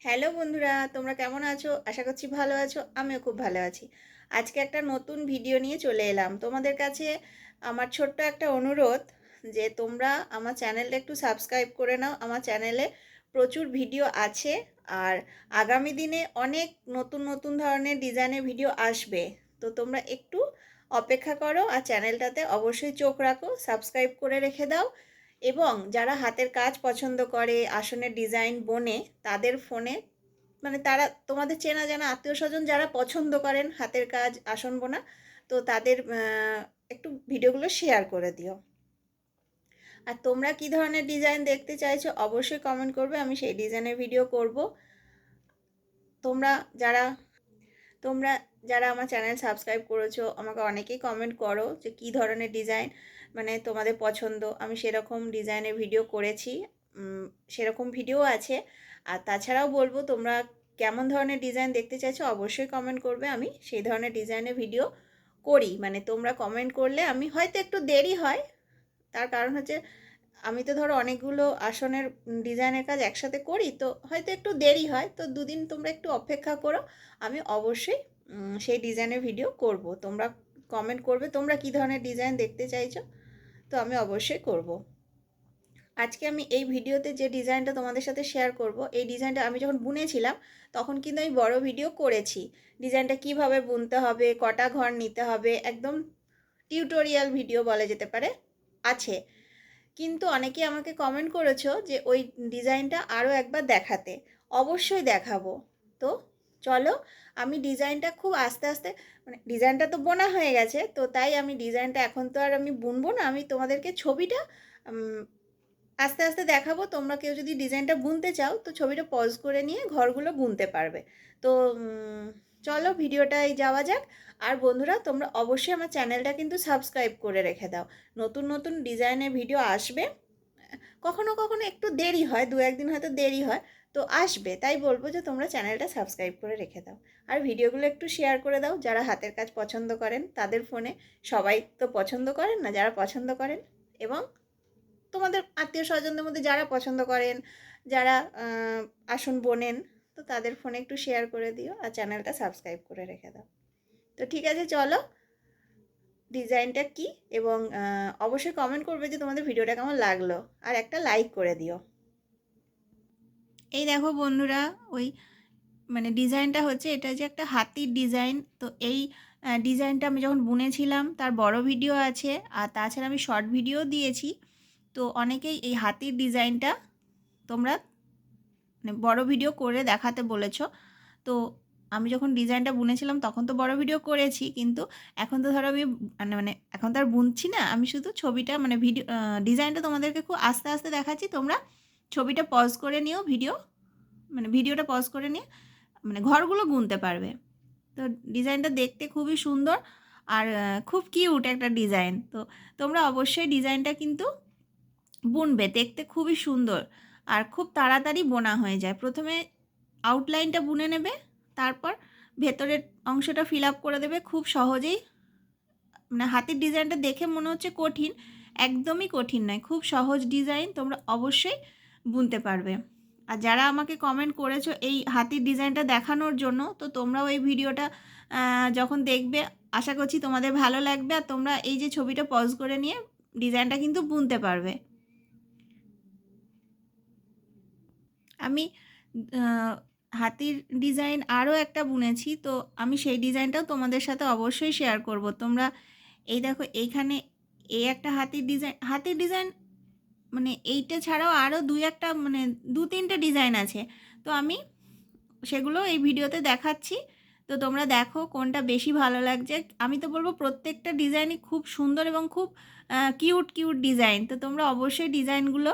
Hello বন্ধুরা, তোমরা কেমন আছো? আশা করছি ভালো আছো, আমিও খুব ভালো আছি। আজকে একটা নতুন ভিডিও নিয়ে চলে এলাম। তোমাদের কাছে আমার ছোট্ট একটা অনুরোধ যে তোমরা আমার চ্যানেলটা একটু সাবস্ক্রাইব করে নাও। আমার চ্যানেলে প্রচুর ভিডিও আছে আর আগামী দিনে অনেক নতুন নতুন ধরনের ডিজাইনের ভিডিও আসবে। তো তোমরা একটু অপেক্ষা করো আর চ্যানেলটাতে অবশ্যই চোখ রাখো, সাবস্ক্রাইব করে রেখে দাও। এবং যারা হাতের কাজ পছন্দ করে, আসনের ডিজাইন বোনে, তাদের ফোনে মানে তারা, তোমাদের চেনা জানা আত্মীয় স্বজন যারা পছন্দ করেন হাতের কাজ, আসন বোনা, তো তাদের একটু ভিডিওগুলো শেয়ার করে দিও। আর তোমরা কি ধরনের ডিজাইন দেখতে চাইছো, অবশ্যই কমেন্ট করবে, আমি সেই ডিজাইনের ভিডিও করব। তোমরা যারা তোমরা যারা আমার চ্যানেল সাবস্ক্রাইব করেছ, আমাকে অনেকেই কমেন্ট করো যে কী ধরনের ডিজাইন মানে তোমাদের পছন্দ। আমি সেরকম ডিজাইনের ভিডিও করেছি সেরকম ভিডিও আছে। আর তাছাড়াও বলব, তোমরা কেমন ধরনের ডিজাইন দেখতে চাইছো অবশ্যই কমেন্ট করবে। আমি সেই ধরনের ডিজাইনের ভিডিও করি। মানে তোমরা কমেন্ট করলে আমি হয়তো একটু দেরি হয়। তার কারণ হচ্ছে, আমি তো ধরো অনেকগুলো আসনের ডিজাইনের কাজ একসাথে করি, তো হয়তো একটু দেরি হয়। তো দুদিন তোমরা একটু অপেক্ষা করো। আমি অবশ্যই সেই ডিজাইনের ভিডিও করব। তোমরা কমেন্ট করবে, তোমরা কী ধরনের ডিজাইন দেখতে চাইছো? তো আমি অবশ্যই করব। আজকে আমি এই ভিডিওতে যে ডিজাইনটা তোমাদের সাথে শেয়ার করব, এই ডিজাইনটা আমি যখন বুনেছিলাম, তখন কিন্তু আমি বড় ভিডিও করেছি। ডিজাইনটা কীভাবে বুনতে হবে, কটা ঘর নিতে হবে, একদম টিউটোরিয়াল ভিডিও বলা যেতে পারে, আছে। কিন্তু অনেকেই আমাকে কমেন্ট করেছ যে ওই ডিজাইনটা আরও একবার দেখাতে। অবশ্যই দেখাবো। তো চলো, আমি ডিজাইনটা খুব আস্তে আস্তে মানে ডিজাইনটা তো বোনা হয়ে গেছে, তো তাই আমি ডিজাইনটা এখন তো আর আমি বুনবো না, আমি তোমাদেরকে ছবিটা আস্তে আস্তে দেখাবো, তোমরা কেউ যদি ডিজাইনটা বুনতে চাও, তো ছবিটা পজ করে নিয়ে ঘরগুলো বুনতে পারবে। তো চলো ভিডিওটায় যাওয়া যাক, আর বন্ধুরা তোমরা অবশ্যই আমার চ্যানেলটা কিন্তু সাবস্ক্রাইব করে রেখে দাও, নতুন নতুন ডিজাইনের ভিডিও আসবে, কখনো কখনো একটু দেরি হয়, দু একদিন হয়তো দেরি হয় তো আসবে, তাই বলব যে তোমরা চ্যানেলটা সাবস্ক্রাইব করে রেখে দাও। আর ভিডিওগুলো একটু শেয়ার করে দাও, যারা হাতের কাজ পছন্দ করেন তাদের ফোনে। সবাই তো পছন্দ করেন না, যারা পছন্দ করেন এবং তোমাদের আত্মীয় স্বজনদের মধ্যে যারা পছন্দ করেন, যারা আসন বোনেন, তো তাদের ফোনে একটু শেয়ার করে দিও আর চ্যানেলটা সাবস্ক্রাইব করে রেখে দাও। তো ঠিক আছে, চলো। ডিজাইনটা কি এবং অবশ্যই কমেন্ট করবে যে তোমাদের ভিডিওটা কেমন লাগল। আর একটা লাইক করে দিও। এই দেখো বন্ধুরা, ওই মানে ডিজাইনটা হচ্ছে, এটা যে একটা হাতির ডিজাইন। তো এই ডিজাইনটা আমি যখন বুনেছিলাম, তার বড় ভিডিও আছে, আর তাছাড়া আমি শর্ট ভিডিও দিয়েছি। তো অনেকেই এই হাতির ডিজাইনটা তোমরা মানে বড় ভিডিও করে দেখাতে বলেছ। তো আমি যখন ডিজাইনটা বুনেছিলাম, তখন তো বড় ভিডিও করেছি, কিন্তু এখন তো ধরো আমি মানে মানে এখন তো আর বুনছি না। আমি শুধু ছবিটা মানে ভিডিও ডিজাইনটা তোমাদেরকে খুব আস্তে আস্তে দেখাচ্ছি। তোমরা ছবিটা পজ করে নিও ভিডিও মানে ভিডিওটা পজ করে নিয়ে মানে ঘরগুলো গুনতে পারবে। তো ডিজাইনটা দেখতে খুবই সুন্দর আর খুব কিউট একটা ডিজাইন তো তোমরা অবশ্যই ডিজাইনটা কিন্তু বুনবে, দেখতে খুবই সুন্দর আর খুব তাড়াতাড়ি বোনা হয়ে যায়। প্রথমে আউটলাইনটা বুনে নেবে, তারপর ভেতরের অংশটা ফিল আপ করে দেবে খুব সহজেই। মানে হাতের ডিজাইনটা দেখে মনে হচ্ছে কঠিন, একদমই কঠিন নয়, খুব সহজ ডিজাইন তোমরা অবশ্যই বুনতে পারবে। আর যারা আমাকে কমেন্ট করেছ এই হাতির ডিজাইনটা দেখানোর জন্য, তো তোমরাও এই ভিডিওটা যখন দেখবে, আশা করছি তোমাদের ভালো লাগবে। আর তোমরা এই যে ছবিটা পজ করে নিয়ে ডিজাইনটা কিন্তু বুনতে পারবে। আমি হাতির ডিজাইন আরও একটা বুনেছি, তো আমি সেই ডিজাইনটাও তোমাদের সাথে অবশ্যই শেয়ার করব। তোমরা, এই দেখো এইখানে এই একটা হাতির ডিজাইন হাতির ডিজাইন মানে এইটা ছাড়াও আরও দুই একটা মানে দু তিনটে ডিজাইন আছে। তো আমি সেগুলো এই ভিডিওতে দেখাচ্ছি। তো তোমরা দেখো কোনটা বেশি ভালো লাগছে। আমি তো বলব প্রত্যেকটা ডিজাইনই খুব সুন্দর এবং খুব কিউট কিউট ডিজাইন। তো তোমরা অবশ্যই ডিজাইনগুলো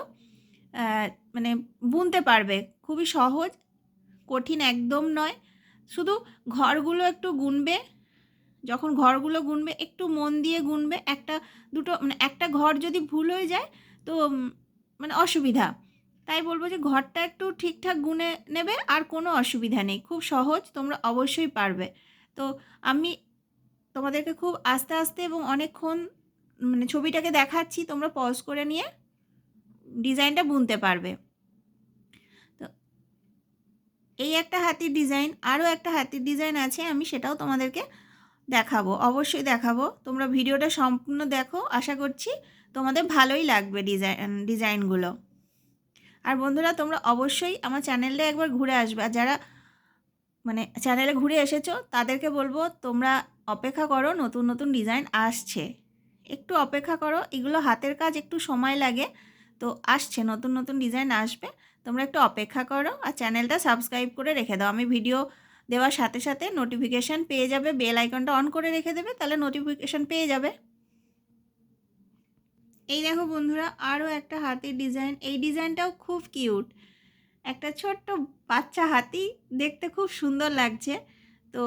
মানে বুনতে পারবে। খুবই সহজ, কঠিন একদম নয়। শুধু ঘরগুলো একটু গুনবে, যখন ঘরগুলো গুনবে একটু মন দিয়ে গুনবে। একটা দুটো মানে একটা ঘর যদি ভুল হয়ে যায় তো মানে অসুবিধা। তাই বলব যে ঘরটা একটু ঠিকঠাক গুনে নেবে, আর কোনো অসুবিধা নেই। খুব সহজ, তোমরা অবশ্যই পারবে। তো আমি তোমাদেরকে খুব আস্তে আস্তে এবং অনেকক্ষণ মানে ছবিটাকে দেখাচ্ছি, তোমরা পজ করে নিয়ে ডিজাইনটা বুনতে পারবে। তো এই একটা হাতির ডিজাইন, আরও একটা হাতির ডিজাইন আছে, আমি সেটাও তোমাদেরকে দেখাবো, অবশ্যই দেখাবো। তোমরা ভিডিওটা সম্পূর্ণ দেখো, আশা করছি তোমাদের ভালোই লাগবে ডিজাইন ডিজাইনগুলো। আর বন্ধুরা, তোমরা অবশ্যই আমার চ্যানেলটা একবার ঘুরে আসবে। আর যারা মানে চ্যানেলে ঘুরে এসেছ, তাদেরকে বলব, তোমরা অপেক্ষা করো, নতুন নতুন ডিজাইন আসছে। একটু অপেক্ষা করো, এগুলো হাতের কাজ, একটু সময় লাগে। তো আসছে, নতুন নতুন ডিজাইন আসবে। তোমরা একটু অপেক্ষা করো আর চ্যানেলটা সাবস্ক্রাইব করে রেখে দাও। আমি ভিডিও দেওয়ার সাথে সাথে নোটিফিকেশান পেয়ে যাবে বেল আইকনটা অন করে রেখে দেবে, তাহলে নোটিফিকেশান পেয়ে যাবে। এই দেখো বন্ধুরা আরও একটা হাতির ডিজাইন এই ডিজাইনটাও খুব কিউট একটা ছোট্ট বাচ্চা হাতি দেখতে খুব সুন্দর লাগছে। তো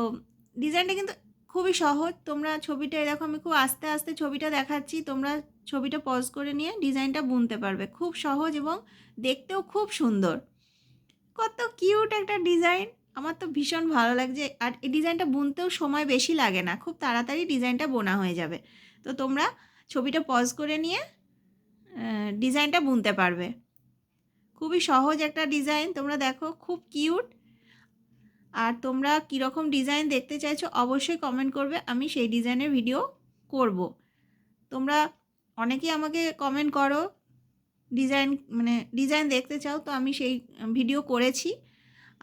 ডিজাইনটা কিন্তু খুবই সহজ। তোমরা ছবিটা দেখো আমি খুব আস্তে আস্তে ছবিটা দেখাচ্ছি। তোমরা ছবিটা পজ করে নিয়ে ডিজাইনটা বুনতে পারবে। খুব সহজ এবং দেখতেও খুব সুন্দর। কত কিউট একটা ডিজাইন আমার তো ভীষণ ভালো লাগছে। আর এই ডিজাইনটা বুনতেও সময় বেশি লাগে না। খুব তাড়াতাড়ি ডিজাইনটা বোনা হয়ে যাবে। তো তোমরা ছবিটা পজ করে নিয়ে ডিজাইনটা বুনতে পারবে। খুবই সহজ একটা ডিজাইন তোমরা দেখো খুব কিউট আর তোমরা কীরকম ডিজাইন দেখতে চাইছো অবশ্যই কমেন্ট করবে, আমি সেই ডিজাইনের ভিডিও করব। তোমরা অনেকেই আমাকে কমেন্ট করো ডিজাইন মানে ডিজাইন দেখতে চাও, তো আমি সেই ভিডিও করেছি।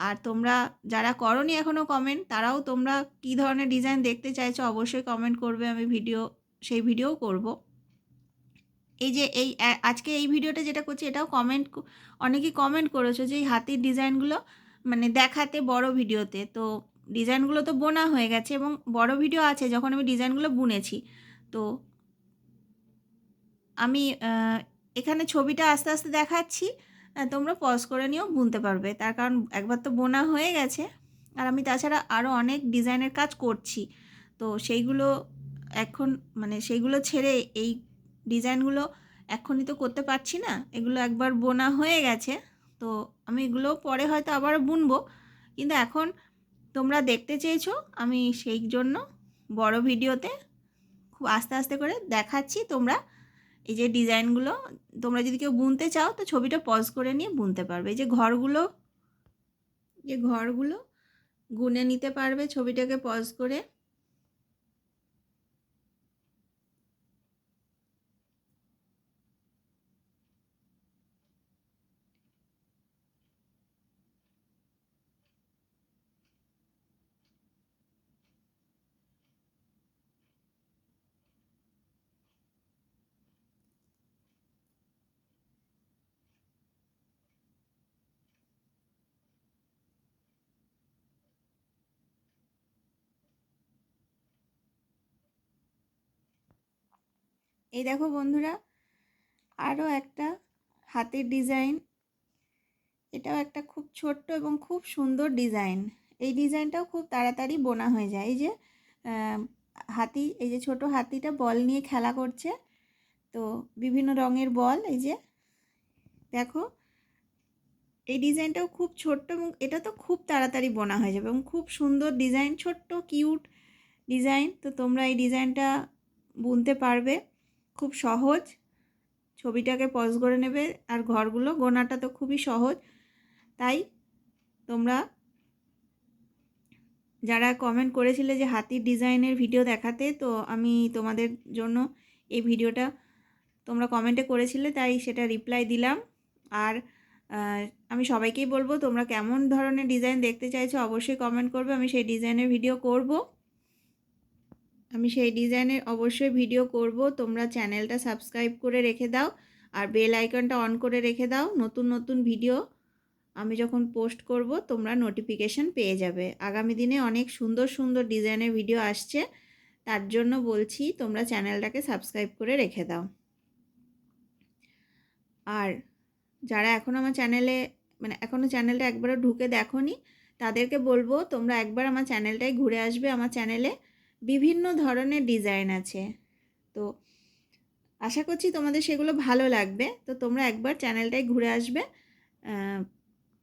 আর তোমরা যারা করনি এখনও কমেন্ট তারাও তোমরা কী ধরনের ডিজাইন দেখতে চাইছো অবশ্যই কমেন্ট করবে, আমি ভিডিও সেই ভিডিও করব। এই যে এই আজকে এই ভিডিওটা যেটা করছি এটাও কমেন্ট অনেকেই কমেন্ট করেছ যে এই হাতির ডিজাইনগুলো মানে দেখাতে বড় ভিডিওতে। তো ডিজাইনগুলো তো বোনা হয়ে গেছে এবং বড় ভিডিও আছে যখন আমি ডিজাইনগুলো বুনেছি। তো আমি এখানে ছবিটা আস্তে আস্তে দেখাচ্ছি। তোমরা পজ করে নিয়েও বুনতে পারবে। তার কারণ একবার তো বোনা হয়ে গেছে। আর আমি তাছাড়া আরও অনেক ডিজাইনের কাজ করছি। তো সেইগুলো এখন মানে সেইগুলো ছেড়ে এই ডিজাইনগুলো এখনই তো করতে পারছি না। এগুলো একবার বোনা হয়ে গেছে, তো আমি এগুলো পরে হয়তো আবার বুনবো। কিন্তু এখন তোমরা দেখতে চেয়েছো, আমি সেই জন্য বড় ভিডিওতে খুব আস্তে আস্তে করে দেখাচ্ছি তোমরা। এই যে ডিজাইনগুলো, তোমরা যদি কেউ বুনতে চাও তো ছবিটা পজ করে নিয়ে বুনতে পারবে। এই যে ঘরগুলো যে ঘরগুলো গুনে নিতে পারবে ছবিটাকে পজ করে। এই দেখো বন্ধুরা, আরও একটা হাতের ডিজাইন। এটাও একটা খুব ছোট্ট এবং খুব সুন্দর ডিজাইন। এই ডিজাইনটাও খুব তাড়াতাড়ি বোনা হয়ে যায়। এই যে হাতি, এই যে ছোট হাতিটা বল নিয়ে খেলা করছে। তো বিভিন্ন রঙের বল, এই যে, দেখো। এই ডিজাইনটাও খুব ছোট্ট এবং এটা তো খুব তাড়াতাড়ি বোনা হয়ে যাবে এবং খুব সুন্দর ডিজাইন, ছোট্ট, কিউট ডিজাইন। তো তোমরা এই ডিজাইনটা বুনতে পারবে। খুব সহজ। ছবিটাকে পজ করে নেবে আর ঘরগুলো, গোনাটা তো খুবই সহজ। তাই তোমরা যারা কমেন্ট করেছিলে যে হাতির ডিজাইনের ভিডিও দেখাতে, তো আমি তোমাদের জন্য এই ভিডিওটা তোমরা কমেন্টে করেছিলে, তাই সেটা রিপ্লাই দিলাম। আর আমি সবাইকেই বলব, তোমরা কেমন ধরনের ডিজাইন দেখতে চাইছো অবশ্যই কমেন্ট করবে, আমি সেই ডিজাইনের ভিডিও করব। আমি সেই ডিজাইনের অবশ্যই ভিডিও করব। তোমরা চ্যানেলটা সাবস্ক্রাইব করে রেখে দাও আর বেল আইকনটা অন করে রেখে দাও। নতুন নতুন ভিডিও আমি যখন পোস্ট করব, তোমরা নোটিফিকেশান পেয়ে যাবে। আগামী দিনে অনেক সুন্দর সুন্দর ডিজাইনের ভিডিও আসছে। তার জন্য বলছি, তোমরা চ্যানেলটাকে সাবস্ক্রাইব করে রেখে দাও। আর যারা এখন আমার চ্যানেলে মানে এখনও চ্যানেলটা একবারও ঢুকে দেখো তাদেরকে বলব, তোমরা একবার আমার চ্যানেলটাই ঘুরে আসবে আমার চ্যানেলে। বিভিন্ন ধরনের ডিজাইন আছে। তো আশা করছি তোমাদের সেগুলো ভালো লাগবে। তো তোমরা একবার চ্যানেলটায় ঘুরে আসবে।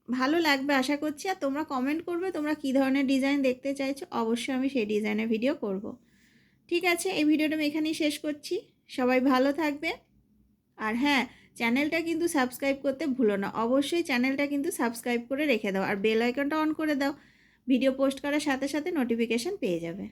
ভালো লাগবে আশা করছি। আর তোমরা কমেন্ট করবে তোমরা কী ধরনের ডিজাইন দেখতে চাইছো। অবশ্যই আমি সেই ডিজাইনের ভিডিও করব। ঠিক আছে, এই ভিডিওটা আমি এখানেই শেষ করছি। সবাই ভালো থাকবে। আর হ্যাঁ চ্যানেলটা কিন্তু সাবস্ক্রাইব করতে ভুলো না। অবশ্যই চ্যানেলটা কিন্তু সাবস্ক্রাইব করে রেখে দাও। আর বেল আইকনটা অন করে দাও। ভিডিও পোস্ট করার সাথে সাথে নোটিফিকেশান পেয়ে যাবে।